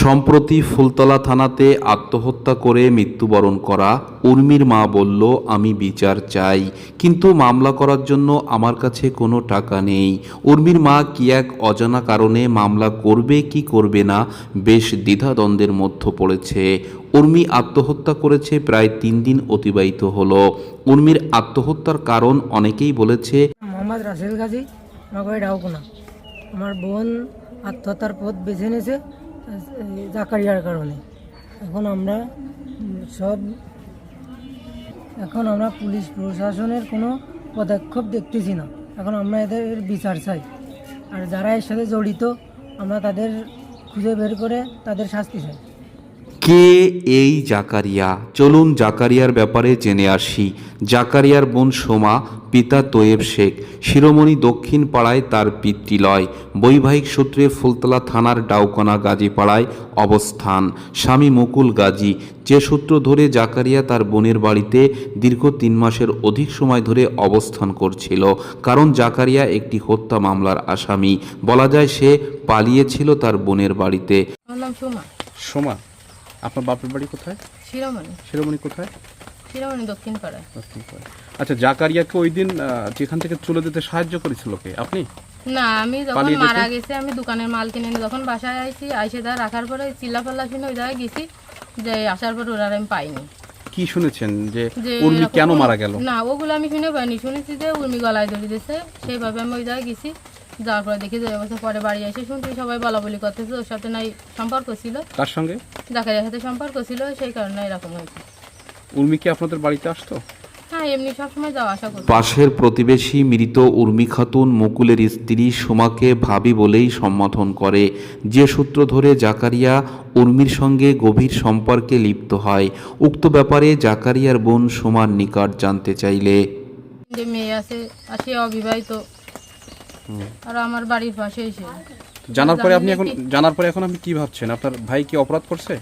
সম্প্রতি ফুলতলা থানাতে আত্মহত্যা করে মৃত্যুবরণ করা উর্মির মা বলল, আমি বিচার চাই, কিন্তু মামলা করার জন্য আমার কাছে কোনো টাকা নেই। উর্মির মা কি এক অজানা কারণে মামলা করবে, কি করবে না, বেশ দ্বিধাদ্বন্দ্বের মধ্যে পড়েছে। উর্মি আত্মহত্যা করেছে প্রায় তিন দিন অতিবাহিত হলো। উর্মির আত্মহত্যার কারণ অনেকেই বলেছে, মোহাম্মদ রাসেল গাজী আমার বোন আত্মহত্যার পথ বেছে নিয়েছে। জাকারিয়ার কারণে। এখন আমরা সব এখন আমরা পুলিশ প্রশাসনের কোনো পদক্ষেপ দেখতেছি না। এখন আমরা এদের বিচার চাই। আর যারা এর সাথে জড়িত, আমরা তাদের খুঁজে বের করে তাদের শাস্তি চাই। কে এই জাকারিয়া? চলুন জাকারিয়ার ব্যাপারে জেনে আসি। জাকারিয়ার বোন সোমা পিতা তোয়েব শেখ। শিরোমণি দক্ষিণ পাড়ায় তার পিতৃলয়। বৈবাহিক সূত্রে ফুলতলা থানার ডাউকনা গাজীপাড়ায় অবস্থান। স্বামী মুকুল গাজী। যে সূত্র ধরে জাকারিয়া তার বোনের বাড়িতে দীর্ঘ তিন মাসের অধিক সময় ধরে অবস্থান করছিল কারণ জাকারিয়া একটি হত্যা মামলার আসামি। বলা যায় সে পালিয়েছিল তার বোনের বাড়িতে। আমার সোমা? আপনার বাপের বাড়ি কোথায়? শিরোমণি। শিরোমণি কোথায়? শিরোমণি দক্ষিণ পাড়ায় দক্ষিণ পাড়া। আচ্ছা জাকারিয়াকে ওই দিন আহ, যেখান থেকে চলে যেতে সাহায্য করেছিল কে? আপনি? না আমি যখন পালিয়ে মারা গেছে আমি দোকানের মাল কিনে নিয়ে যখন বাসায় আইছি আইসে দা রাখার পরে চিল্লা পাল্লা শুনে ওই জায়গায় গেছি যে আসার পর ওরা আমি পাইনি। কি শুনেছেন যে যে উর্মি এরকম কেন কোনো- মারা গেল? না ওগুলো আমি শুনে পাইনি। শুনেছি যে উর্মি গলায় ধরে দিয়েছে সেইভাবে আমি ওই জায়গায় গেছি। যাওয়ার পরে দেখি যে অবস্থা পরে বাড়ি এসে শুনছি সবাই বলা বলি করতেছে ওর সাথে নাই সম্পর্ক ছিল। তার সঙ্গে? জাকারিয়ার সাথে সম্পর্ক ছিল সেই কারণে এরকম হয়েছে। উর্মি কি আপনাদের বাড়িতে আসতো? হ্যাঁ এমনি সবসময় যাওয়া আসা করি পাশের প্রতিবেশী মৃত উর্মি খাতুন মুকুলের স্ত্রী সোমাকে ভাবি বলেই সম্বোধন করে। যে সূত্র ধরে জাকারিয়া উর্মির সঙ্গে গভীর সম্পর্কে লিপ্ত হয় উক্ত ব্যাপারে জাকারিয়ার বোন সোমার নিকট জানতে চাইলে। যে মেয়ে আছে আর সে অবিবাহিত। আর আমার বাড়ির পাশে এসে। জানার পরে আপনি এখন জানার পরে এখন আপনি কি ভাবছেন? আপনার ভাই কি অপরাধ করছে?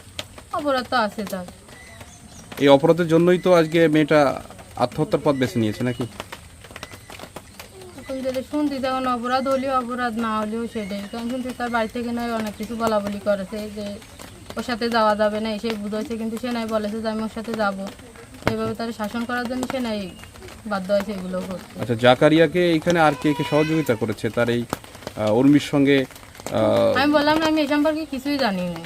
অপরাধ তো আছে তার। এই অপরাধের জন্যই তো আজকে মেয়েটা আত্মহত্যার পথ বেছে নিয়েছে নাকি? এখন তখন অপরাধ হলেও অপরাধ না হলেও সেটাই। কারণ শুনছি তার বাড়ি থেকে নয় অনেক কিছু বলা বলি করেছে যে ওর সাথে যাওয়া যাবে না এসে বুঝেছে কিন্তু সে নাই বলেছে যে আমি ওর সাথে যাব। এইভাবে তার শাসন করার জন্য সে নাই বাধ্য হয়েছে এগুলো করতে। আচ্ছা জাকারিয়াকে এখানে আর কে কে সহযোগিতা করেছে? তার এই উর্মির সঙ্গে আমি বললাম না আমি এই সম্পর্কে কিছুই জানি না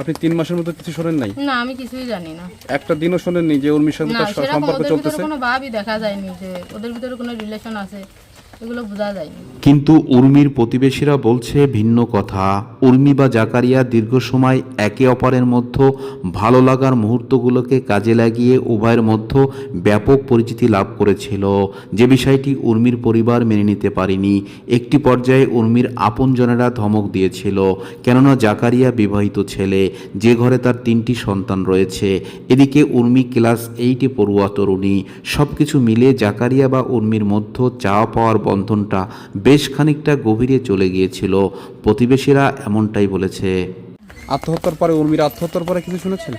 আপনি তিন মাসের মতো কিছু শোনেন নাই? না আমি কিছুই জানি না। একটা দিনও শোনেননি যে উর্মির সঙ্গে তার সম্পর্ক চলতেছে? কোনো ভাবই দেখা যায়নি যে ওদের ভিতরে কোনো রিলেশন আছে। কিন্তু উর্মির প্রতিবেশীরা বলছে ভিন্ন কথা। উর্মি বা জাকারিয়া দীর্ঘ সময় একে অপরের মধ্যে ভালো লাগার মুহূর্তগুলোকে কাজে লাগিয়ে উভয়ের মধ্যে ব্যাপক পরিচিতি লাভ করেছিল। যে বিষয়টি উর্মির পরিবার মেনে নিতে পারেনি, একটি পর্যায়ে উর্মির আপনজনেরা ধমক দিয়েছিল, কেননা জাকারিয়া বিবাহিত ছেলে, যে ঘরে তার তিনটি সন্তান রয়েছে। এদিকে উর্মি ক্লাস এইটে পড়ুয়া তরুণী। সব কিছু মিলে জাকারিয়া বা উর্মির মধ্যে চাওয়া পাওয়ার বন্ধনটা বেশ খানিকটা গভীরে চলে গিয়েছিল। প্রতিবেশীরা এমনটাই বলেছে। আত্মহত্যার পরে উর্মির আত্মহত্যার পরে কিছু শুনেছেন?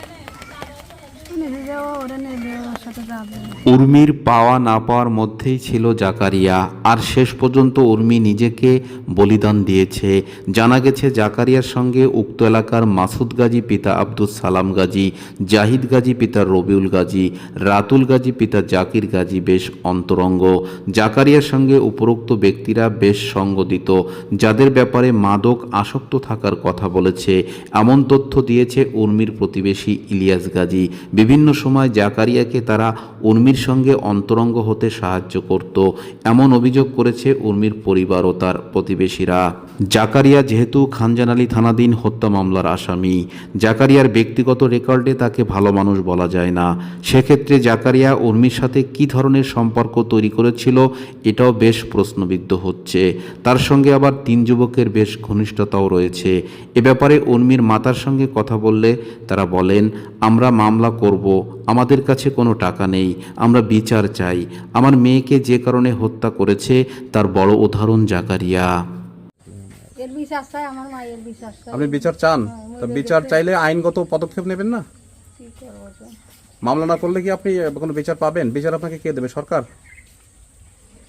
উর্মির পাওয়া না পাওয়ার মধ্যেই ছিল জাকারিয়া। আর শেষ পর্যন্ত উর্মি নিজেকে বলিদান দিয়েছে। জানা গেছে, জাকারিয়ার সঙ্গে উক্ত এলাকার মাসুদ গাজী পিতা আব্দুল সালাম গাজী, জাহিদ গাজী পিতা রবিউল গাজী, রাতুল গাজী পিতা জাকির গাজী বেশ অন্তরঙ্গ। জাকারিয়ার সঙ্গে উপরোক্ত ব্যক্তিরা বেশ সঙ্গ দিত যাদের ব্যাপারে মাদক আসক্ত থাকার কথা বলেছে। এমন তথ্য দিয়েছে উর্মির প্রতিবেশী ইলিয়াস গাজী। বিভিন্ন সময় জাকারিয়াকে তারা উর্মির সঙ্গে অন্তরঙ্গ হতে সাহায্য করত। এমন অভিযোগ করেছে উর্মির পরিবার ও তার প্রতিবেশীরা। জাকারিয়া যেহেতু খানজানালি থানাধীন হত্যা মামলার আসামি, জাকারিয়ার ব্যক্তিগত রেকর্ডে তাকে ভালো মানুষ বলা যায় না। সেক্ষেত্রে জাকারিয়া উর্মির সাথে কী ধরনের সম্পর্ক তৈরি করেছিল, এটাও বেশ প্রশ্নবিদ্ধ হচ্ছে। তার সঙ্গে আবার তিন যুবকের বেশ ঘনিষ্ঠতাও রয়েছে। এ ব্যাপারে উর্মির মাতার সঙ্গে কথা বললে তারা বলেন, আমরা মামলা করব আমাদের কাছে কোনো টাকা নেই আমরা বিচার চাই। আমার মেয়েকে যে কারণে হত্যা করেছে তার বড় উদাহরণ জাকারিয়া। আপনি বিচার চান? তা বিচার চাইলে আইনগত পদক্ষেপ নেবেন না? করব? মামলা না করলে কি আপনি কোনো বিচার পাবেন? বিচার আপনাকে কে দেবে? সরকার?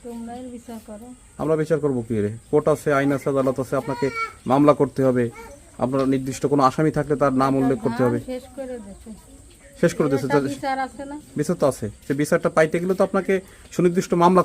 তোমরাই বিচার করো। আমরা বিচার করব কি রে? কোর্ট আছে আইন আছে আদালত আছে আপনাকে মামলা করতে হবে। আপনার নির্দিষ্ট কোনো আসামি থাকলে তার নাম উল্লেখ করতে হবে। শেষ করে দিয়েছে বিচার তো আছে। সে বিচারটা পাইতে গেলে তো আপনাকে সুনির্দিষ্ট মামলা